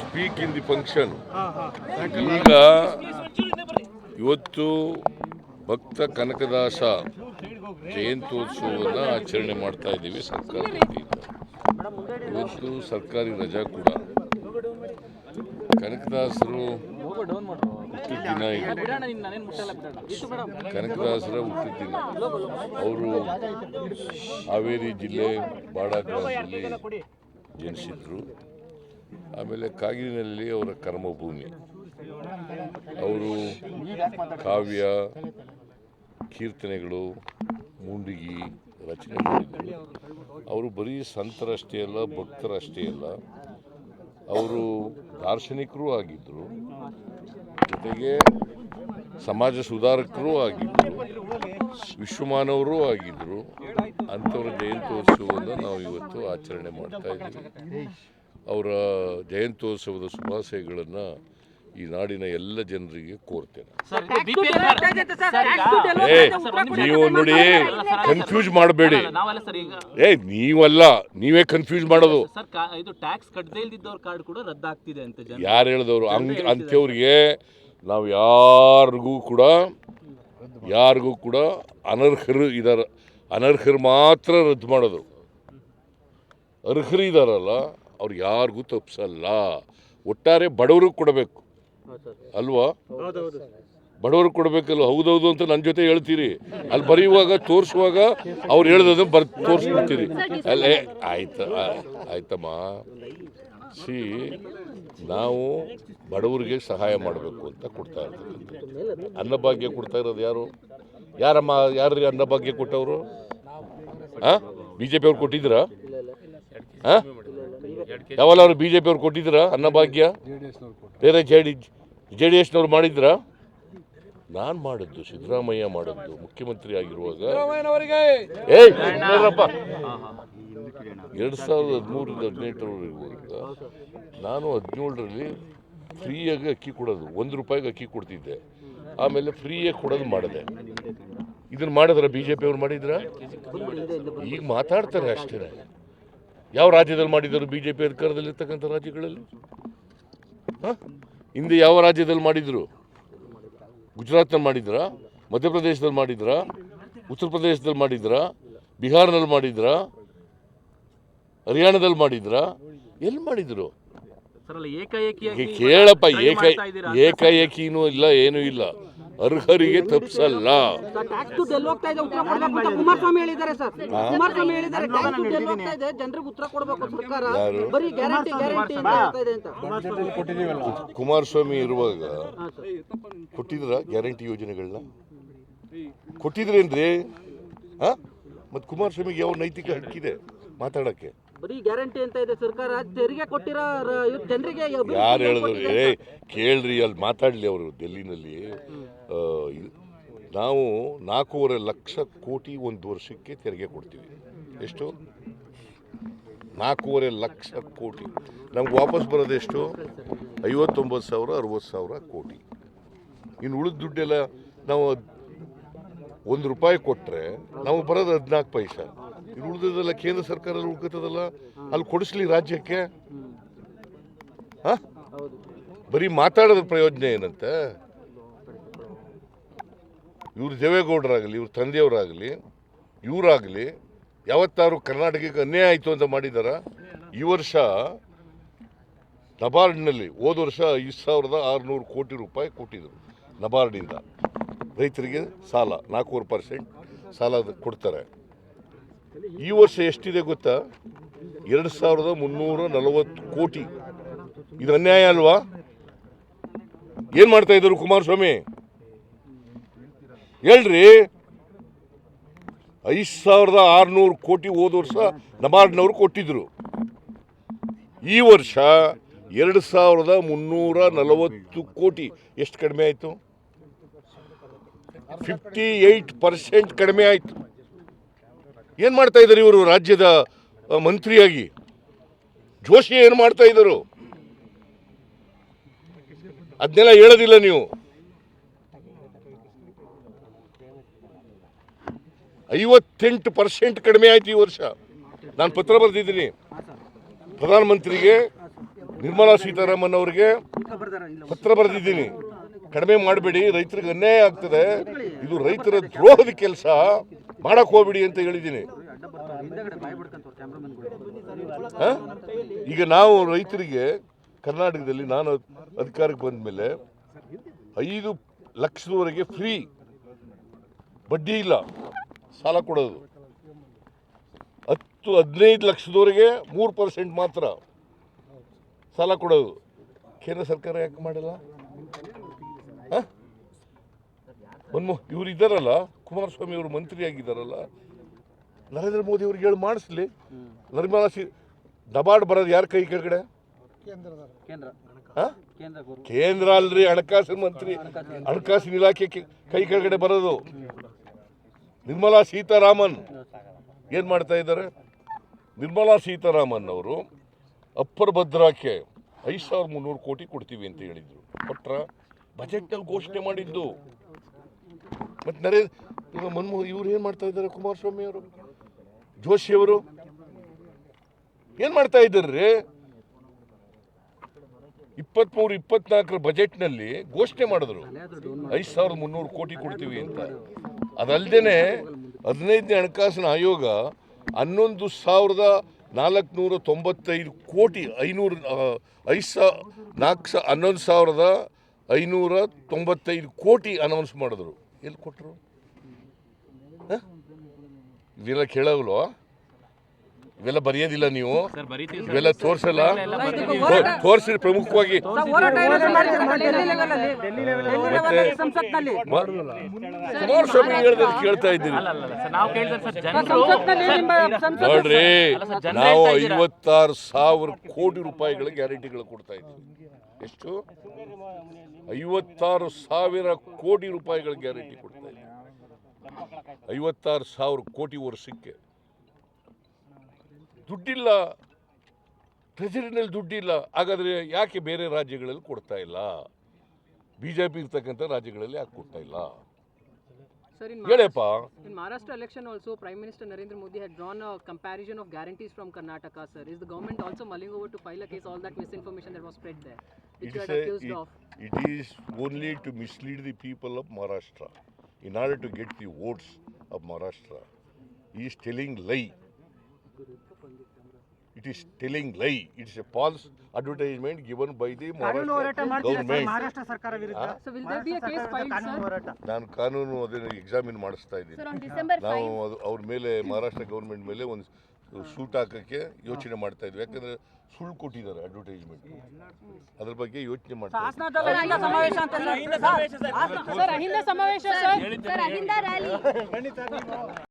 Speak in the function ಈಗ ಇವತ್ತು ಭಕ್ತ ಕನಕದಾಸ ಜಯಂತ್ಯೋತ್ಸವವನ್ನು ಆಚರಣೆ ಮಾಡ್ತಾ ಇದ್ದೀವಿ ಸರ್ಕಾರ ಇವತ್ತು ಸರ್ಕಾರಿ ರಜಾ ಕೂಡ. ಕನಕದಾಸರು ಹುಟ್ಟಿದ ದಿನ ಇದು. ಕನಕದಾಸರ ಹುಟ್ಟಿದ ದಿನ. ಅವರು ಹಾವೇರಿ ಜಿಲ್ಲೆ ಬಾಡ ಗ್ರಾಮದಲ್ಲಿ ಜನಿಸಿದ್ರು. ಆಮೇಲೆ ಕಾಗಿನಲ್ಲಿ ಅವರ ಕರ್ಮಭೂಮಿ. ಅವರು ಕಾವ್ಯ, ಕೀರ್ತನೆಗಳು, ಮುಂಡಿಗಿ ರಚನೆ ಮಾಡಿದ್ದರು ಅವರು ಬರೀ ಸಂತರಷ್ಟೇ ಅಲ್ಲ ಭಕ್ತರಷ್ಟೇ ಅಲ್ಲ. ಅವರು ದಾರ್ಶನಿಕರೂ ಆಗಿದ್ದರು. ಜೊತೆಗೆ ಸಮಾಜ ಸುಧಾರಕರೂ ಆಗಿದ್ದರು. ವಿಶ್ವಮಾನವರೂ ಆಗಿದ್ದರು. ಅಂಥವ್ರ ಜಯಂತ್ಯೋತ್ಸವವನ್ನು ನಾವು ಇವತ್ತು ಆಚರಣೆ ಮಾಡ್ತಾ ಇದ್ದೀವಿ. ಅವರ ಜಯಂತ್ಯೋತ್ಸವದ ಶುಭಾಶಯಗಳನ್ನು ಈ ನಾಡಿನ ಎಲ್ಲ ಜನರಿಗೆ ಕೋರ್ತೇನೆ. ನೀವು ನೋಡಿ ಕನ್ಫ್ಯೂಸ್ ಮಾಡಬೇಡಿ. ನಾವಲ್ಲ ಸರ್ ಈಗ ಏ ನೀವಲ್ಲ ನೀವೇ ಕನ್ಫ್ಯೂಸ್ ಮಾಡೋದು. ಸರ್ ಇದು ಟ್ಯಾಕ್ಸ್ ಕಟ್ಟದೇ ಇಲ್ದಿದ್ದವ್ರ ಕಾರ್ಡ್ ಕೂಡ ರದ್ದಾಗ್ತಿದೆ ಅಂತ ಜನ ಯಾರು ಹೇಳಿದವರು? ಹಂಗ್ ಅಂಥವ್ರಿಗೆ ನಾವು ಯಾರಿಗೂ ಕೂಡ ಯಾರಿಗೂ ಕೂಡ ಅನರ್ಹರು ಇದಾರ ಅನರ್ಹರು ಮಾತ್ರ ರದ್ದು ಮಾಡೋದು. ಅರ್ಹರು ಇದಾರಲ್ಲ ಅವ್ರು ಯಾರಿಗೂ ತಪ್ಪಿಸಲ್ಲ ಒಟ್ಟಾರೆ ಬಡವ್ರಿಗೆ ಕೊಡಬೇಕು. ಅಲ್ವಾ? ಬಡವ್ರಿಗೆ ಕೊಡಬೇಕಲ್ಲ, ಹೌದೌದು ಅಂತ ನನ್ನ ಜೊತೆ ಹೇಳ್ತೀರಿ. ಅಲ್ಲಿ ಬರೆಯುವಾಗ, ತೋರಿಸುವಾಗ ಅವ್ರು ಹೇಳ್ದದನ್ನು ಬರ್, ತೋರಿಸ್ಬಿಡ್ತೀರಿ. ಅಲ್ಲೇ, ಆಯ್ತು ಆಯ್ತಮ್ಮ. ಸಿ ನಾವು ಬಡವರಿಗೆ ಸಹಾಯ ಮಾಡಬೇಕು ಅಂತ ಕೊಡ್ತಾ ಇರ್ತಕ್ಕಂಥದ್ದು. ಅನ್ನಭಾಗ್ಯ ಕೊಡ್ತಾ ಇರೋದು ಯಾರು? ಯಾರಮ್ಮ, ಯಾರ್ರಿ ಅನ್ನಭಾಗ್ಯ ಕೊಟ್ಟವರು? ಹಾಂ ಬಿ ಜೆ ಪಿ ಅವ್ರು ಕೊಟ್ಟಿದ್ದೀರಾ? ಹಾಂ ಯಾವಲ್ಲ ಅವರು ಬಿ ಜೆ ಪಿ ಅವ್ರು ಕೊಟ್ಟಿದ್ರ ಅನ್ನಭಾಗ್ಯ ಬೇರೆ ಜೆ ಡಿ ಜೆ ಡಿ ಎಸ್ನವ್ರು ಮಾಡಿದ್ರ? ನಾನು ಮಾಡಿದ್ದು ಸಿದ್ದರಾಮಯ್ಯ ಮಾಡಿದ್ದು ಮುಖ್ಯಮಂತ್ರಿ ಆಗಿರುವಾಗ. ಏಯ್! ಎರಡು ಸಾವಿರದ ಹದಿಮೂರಿಂದ ಹದಿನೆಂಟರವರೆಗೂ ನಾನು ಹದಿನೇಳರಲ್ಲಿ ಫ್ರೀಯಾಗಿ ಅಕ್ಕಿ ಕೊಡೋದು ಒಂದು ರೂಪಾಯಿಗೆ ಅಕ್ಕಿ ಕೊಡ್ತಿದ್ದೆ. ಆಮೇಲೆ ಫ್ರೀಯಾಗಿ ಕೊಡೋದು ಮಾಡಿದೆ. ಇದನ್ನು ಮಾಡಿದ್ರ ಬಿ ಜೆ ಪಿ ಅವ್ರು ಮಾಡಿದ್ರ? ಈಗ ಮಾತಾಡ್ತಾರೆ ಅಷ್ಟೇ ಯಾವ ರಾಜ್ಯದಲ್ಲಿ ಮಾಡಿದರು ಬಿ ಜೆ ಪಿ ಅಧಿಕಾರದಲ್ಲಿರ್ತಕ್ಕಂಥ ರಾಜ್ಯಗಳಲ್ಲಿ? ಹಾಂ? ಹಿಂದೆ ಯಾವ ರಾಜ್ಯದಲ್ಲಿ ಮಾಡಿದ್ರು? ಗುಜರಾತ್ನಲ್ಲಿ ಮಾಡಿದ್ರಾ? ಮಧ್ಯಪ್ರದೇಶದಲ್ಲಿ ಮಾಡಿದ್ರಾ? ಉತ್ತರ ಪ್ರದೇಶದಲ್ಲಿ ಮಾಡಿದ್ರಾ? ಬಿಹಾರ್ನಲ್ಲಿ ಮಾಡಿದ್ರಾ? ಹರಿಯಾಣದಲ್ಲಿ ಮಾಡಿದ್ರಾ? ಎಲ್ಲಿ ಮಾಡಿದ್ರು? ಕೇಳಪ್ಪ ಏಕಾಏಕಿನೂ ಇಲ್ಲ ಏನೂ ಇಲ್ಲ. ಅರ್ಹರಿಗೆ ತಪ್ಪಿಸಲ್ಲ ಟ್ಯಾಕ್ಸ್ ದುಡ್ಡು ಎಲ್ಲಿ ಹೋಗ್ತಾ ಇದೆ ಉತ್ತರ ಕೊಡ್ಬೇಕು ಅಂತ ಕುಮಾರಸ್ವಾಮಿ ಹೇಳಿದ್ದಾರೆ ಸರ್. ಕುಮಾರಸ್ವಾಮಿ ಹೇಳಿದ್ದಾರೆ ಟ್ಯಾಕ್ಸ್ ದುಡ್ಡು ಎಲ್ಲಿ ಹೋಗ್ತಾ ಇದೆ ಜನರಿಗೆ ಉತ್ತರ ಕೊಡ್ಬೇಕು ಸರ್ಕಾರ. ಯಾರು? ಗ್ಯಾರಂಟಿ ಗ್ಯಾರಂಟಿ ಅಂತ ಹೇಳ್ತಾ ಇದೆ ಅಂತ. ಕುಮಾರಸ್ವಾಮಿ ಇರುವಾಗ ಕೊಟ್ಟಿದ್ರ ಗ್ಯಾರಂಟಿ ಯೋಜನೆಗಳನ್ನ? ಕೊಟ್ಟಿದ್ರೇನ್ರಿ? ಹಾ? ಮತ್ತು ಕುಮಾರಸ್ವಾಮಿಗೆ ಯಾವ ನೈತಿಕ ಹಕ್ಕಿದೆ ಮಾತಾಡಕ್ಕೆ? ಬರೀ ಗ್ಯಾರಂಟಿ ಅಂತ ಇದೆ ಸರ್ಕಾರ. ತೆರಿಗೆ ಕೊಟ್ಟಿರೋ ಜನರಿಗೆ ಯಾರು ಹೇಳಿದ್ರು? ಏ. ಕೇಳ್ರಿ ಅಲ್ಲಿ ಮಾತಾಡಲಿ ಅವರು ಡೆಲ್ಲಿನಲ್ಲಿ ನಾವು ನಾಲ್ಕೂವರೆ ಲಕ್ಷ ಕೋಟಿ ಒಂದು ವರ್ಷಕ್ಕೆ ತೆರಿಗೆ ಕೊಡ್ತೀವಿ. ಎಷ್ಟು? ನಾಲ್ಕೂವರೆ ಲಕ್ಷ ಕೋಟಿ. ನಮ್ಗೆ ವಾಪಸ್ ಬರೋದೆಷ್ಟು ಐವತ್ತೊಂಬತ್ತು ಸಾವಿರ ಅರವತ್ತು ಸಾವಿರ ಕೋಟಿ. ಇನ್ನು ಉಳಿದ ದುಡ್ಡೆಲ್ಲ ನಾವು ಒಂದು ರೂಪಾಯಿ ಕೊಟ್ಟರೆ ನಮಗೆ ಬರೋದು ಹದಿನಾಲ್ಕು ಪೈಸಾ. ಇನ್ನು ಉಳಿದಿದ್ದಲ್ಲ ಕೇಂದ್ರ ಸರ್ಕಾರ ಉಳ್ಕೊತದಲ್ಲ ಅಲ್ಲಿ ಕೊಡಿಸ್ಲಿ ರಾಜ್ಯಕ್ಕೆ? ಹಾಂ? ಬರೀ ಮಾತಾಡೋದ್ರ ಪ್ರಯೋಜನ ಏನಂತ? ಇವ್ರು ದೇವೇಗೌಡರಾಗಲಿ, ಇವ್ರ ತಂದೆಯವರಾಗಲಿ, ಇವರಾಗಲಿ ಯಾವತ್ತಾರು ಕರ್ನಾಟಕಕ್ಕೆ ಅನ್ಯಾಯ ಆಯಿತು ಅಂತ ಮಾಡಿದಾರ? ಈ ವರ್ಷ ನಬಾರ್ಡ್ನಲ್ಲಿ ಹೋದ ವರ್ಷ ಐದು ಸಾವಿರದ ಆರುನೂರು ಕೋಟಿ ರೂಪಾಯಿ ಕೊಟ್ಟಿದ್ರು ನಬಾರ್ಡಿಂದ. ರೈತರಿಗೆ ಸಾಲ, ನಾಲ್ಕೂವರೆ ಪರ್ಸೆಂಟ್ ಸಾಲ ಕೊಡ್ತಾರೆ. ಈ ವರ್ಷ ಎಷ್ಟಿದೆ ಗೊತ್ತಾ? ಎರಡು ಸಾವಿರದ ಮುನ್ನೂರ ನಲವತ್ತು ಕೋಟಿ. ಇದು ಅನ್ಯಾಯ ಅಲ್ವಾ? ಏನು ಮಾಡ್ತಾ ಇದ್ರು ಕುಮಾರಸ್ವಾಮಿ? ಹೇಳ್ರಿ. ಐದು ಸಾವಿರದ ಆರುನೂರು ಕೋಟಿ ಹೋದ ವರ್ಷ ನಬಾರ್ಡ್ನವರು ಕೊಟ್ಟಿದ್ರು. ಈ ವರ್ಷ ಎರಡು ಸಾವಿರದ ಮುನ್ನೂರ ನಲವತ್ತು ಕೋಟಿ. ಎಷ್ಟು ಕಡಿಮೆ ಆಯಿತು? ಫಿಫ್ಟಿ ಏಯ್ಟ್ ಪರ್ಸೆಂಟ್ ಕಡಿಮೆ ಆಯಿತು. ಏನು ಮಾಡ್ತಾ ಇದ್ದಾರೆ ಇವರು ರಾಜ್ಯದ ಮಂತ್ರಿಯಾಗಿ? ಜೋಶಿ ಏನು ಮಾಡ್ತಾ ಇದ್ದರು? ಅದನ್ನೆಲ್ಲ ಹೇಳೋದಿಲ್ಲ ನೀವು. ಐವತ್ತೆಂಟು ಪರ್ಸೆಂಟ್ ಕಡಿಮೆ ಆಯ್ತು ಈ ವರ್ಷ. ನಾನು ಪತ್ರ ಬರೆದಿದ್ದೀನಿ. ಪ್ರಧಾನಮಂತ್ರಿಗೆ, ನಿರ್ಮಲಾ ಸೀತಾರಾಮನ್ ಅವರಿಗೆ ಪತ್ರ ಬರೆದಿದ್ದೀನಿ. ಕಡಿಮೆ ಮಾಡಬೇಡಿ, ರೈತರಿಗೆ ಅನ್ಯಾಯ ಆಗ್ತದೆ. ಇದು ರೈತರ ದ್ರೋಹದ ಕೆಲಸ. ಮಾಡಕ್ ಹೋಗ್ಬಿಡಿ ಅಂತ ಹೇಳಿದ್ದೀನಿ? ಈಗ ನಾವು ರೈತರಿಗೆ ಕರ್ನಾಟಕದಲ್ಲಿ ನಾನು ಅಧಿಕಾರಕ್ಕೆ ಬಂದ ಮೇಲೆ ಐದು ಲಕ್ಷದವರೆಗೆ ಫ್ರೀ ಬಡ್ಡಿ ಇಲ್ಲ, ಸಾಲ ಕೊಡೋದು. ಹತ್ತು, ಹದಿನೈದು ಲಕ್ಷದವರೆಗೆ ಮೂರು ಪರ್ಸೆಂಟ್ ಮಾತ್ರ ಸಾಲ ಕೊಡೋದು. ಕೇಂದ್ರ ಸರ್ಕಾರ ಯಾಕೆ ಮಾಡಲ್ಲ? ಹಾಂ? ಇವ್ರು ಇದ್ದಾರಲ್ಲ? ಕುಮಾರಸ್ವಾಮಿ ಅವರು ಮಂತ್ರಿ ಆಗಿದ್ದಾರಲ್ಲ ನರೇಂದ್ರ ಮೋದಿ ಅವ್ರಿಗೆ ಹೇಳಿ ಮಾಡಿಸ್ಲಿ. ನಿರ್ಮಲಾ ಸಿ ದಬಾಡ್ ಬರೋದು ಯಾರ ಕೈ ಕೆಳಗಡೆ? ಕೇಂದ್ರ. ಅಲ್ರಿ ಹಣಕಾಸಿನ ಮಂತ್ರಿ ಹಣಕಾಸಿನ ಇಲಾಖೆ ಕೆ- ಕೈ ಕೆಳಗಡೆ ಬರೋದು. ನಿರ್ಮಲಾ ಸೀತಾರಾಮನ್ ಏನು ಮಾಡ್ತಾ ಇದ್ದಾರೆ? ನಿರ್ಮಲಾ ಸೀತಾರಾಮನ್ ಅವರು ಅಪ್ಪರ್ ಭದ್ರಾಕ್ಕೆ ಐದು ಸಾವಿರದ ಮುನ್ನೂರು ಕೋಟಿ ಕೊಡ್ತೀವಿ ಅಂತ ಹೇಳಿದ್ರು. ಕೊಟ್ರ ಬಜೆಟ್ನಲ್ಲಿ ಘೋಷಣೆ ಮಾಡಿದ್ದು. ಮತ್ತು ನರೇಂದ್ರ ಮನ್ಮೋಹನ್ ಇವ್ರು ಏನು ಮಾಡ್ತಾ ಇದ್ದಾರೆ ಕುಮಾರಸ್ವಾಮಿ ಅವರು? ಜೋಶಿ ಅವರು? ಏನು ಮಾಡ್ತಾ ಇದ್ದಾರೆ? ಇಪ್ಪತ್ಮೂರು, ಇಪ್ಪತ್ನಾಲ್ಕರ ಬಜೆಟ್ನಲ್ಲಿ ಘೋಷಣೆ ಮಾಡಿದ್ರು. ಐದು ಸಾವಿರದ ಮುನ್ನೂರು ಕೋಟಿ ಕೊಡ್ತೀವಿ ಅಂತ. ಅದಲ್ಲದೆ ಹದಿನೈದನೇ ಹಣಕಾಸಿನ ಆಯೋಗ ಹನ್ನೊಂದು ಸಾವಿರದ ನಾಲ್ಕುನೂರ ತೊಂಬತ್ತೈದು ಕೋಟಿ ಐನೂರು ಐದು ಸಾ ನಾಲ್ಕು ಸಾ ಹನ್ನೊಂದು ಸಾವಿರದ ಐನೂರ ತೊಂಬತ್ತೈದು ಕೋಟಿ ಅನೌನ್ಸ್ ಮಾಡಿದ್ರು. ಎಲ್ಲಿ ಕೊಟ್ಟರು ಇವೆಲ್ಲ ಕೇಳಲ್ವಾ ಇವೆಲ್ಲ ಬರೆಯೋದಿಲ್ಲ ನೀವು? ಇವೆಲ್ಲ ತೋರ್ಸಲ್ಲ? ತೋರಿಸಿ ಪ್ರಮುಖವಾಗಿ. ಕುಮಾರಸ್ವಾಮಿ ಕೇಳ್ತಾ ಇದ್ದೀರಿ. ಅಲ್ಲ ಅಲ್ಲ ಸರ್ ನಾವು ಕೇಳಿದ್ರೆ ಸರ್ ಜನರು ಸಂಸತ್ನಲ್ಲಿ ನಿಮ್ಮ ಸಂಸತ್ ನೋಡ್ರಿ ಅಲ್ಲ ಸರ್, ಜನ ನಾವು ಐವತ್ತಾರು ಸಾವಿರ ಕೋಟಿ ರೂಪಾಯಿಗಳ ಗ್ಯಾರಂಟಿಗಳು ಕೊಡ್ತಾ ಇದ್ದೀವಿ. ಎಷ್ಟು? ಐವತ್ತಾರು ಸಾವಿರ ಕೋಟಿ ರೂಪಾಯಿಗಳ ಗ್ಯಾರಂಟಿ ಕೊಡ್ತಾ ಇದ್ದೀವಿ. ಐವತ್ತಾರು ಸಾವಿರ ಕೋಟಿ ವರ್ಷಕ್ಕೆ. ದುಡ್ಡಿಲ್ಲ ಟ್ರೆಜರಿನಲ್ಲಿ ದುಡ್ಡಿಲ್ಲ ಹಾಗಾದರೆ ಯಾಕೆ ಬೇರೆ ರಾಜ್ಯಗಳಲ್ಲಿ ಕೊಡ್ತಾ ಇಲ್ಲ? ಬಿ ಜೆ ಪಿ ಇರ್ತಕ್ಕಂಥ ರಾಜ್ಯಗಳಲ್ಲಿ ಯಾಕೆ ಕೊಡ್ತಾ ಇಲ್ಲ? Maharashtra election also prime minister Narendra Modi had drawn a comparison of guarantees from Karnataka sir is government also moving over to file a case all that misinformation that was spread there it is only to mislead the people of Maharashtra in order to get the votes of Maharashtra. He is telling lie. It is telling lie. It is a false advertisement given by the Maharashtra government. So will there be a case filed, sir? ನಾನು ಕಾನೂನು ಅದನ್ನು examine ಮಾಡಿಸ್ತಾ ಇದ್ದೀನಿ Sir, on December ನಾವು 5, ಅದು ಅವ್ರ ಮೇಲೆ Maharashtra government ಮೇಲೆ ಒಂದು ಶೂಟ್ ಹಾಕೋಕ್ಕೆ ಯೋಚನೆ ಮಾಡ್ತಾ ಇದ್ವಿ. ಯಾಕಂದ್ರೆ ಸುಳ್ಳು ಕೊಟ್ಟಿದ್ದಾರೆ ಅಡ್ವರ್ಟೈಸ್ಮೆಂಟ್ ಅದ್ರ ಬಗ್ಗೆ ಯೋಚನೆ ಮಾಡ್ತಾರೆ ಸಮಾವೇಶ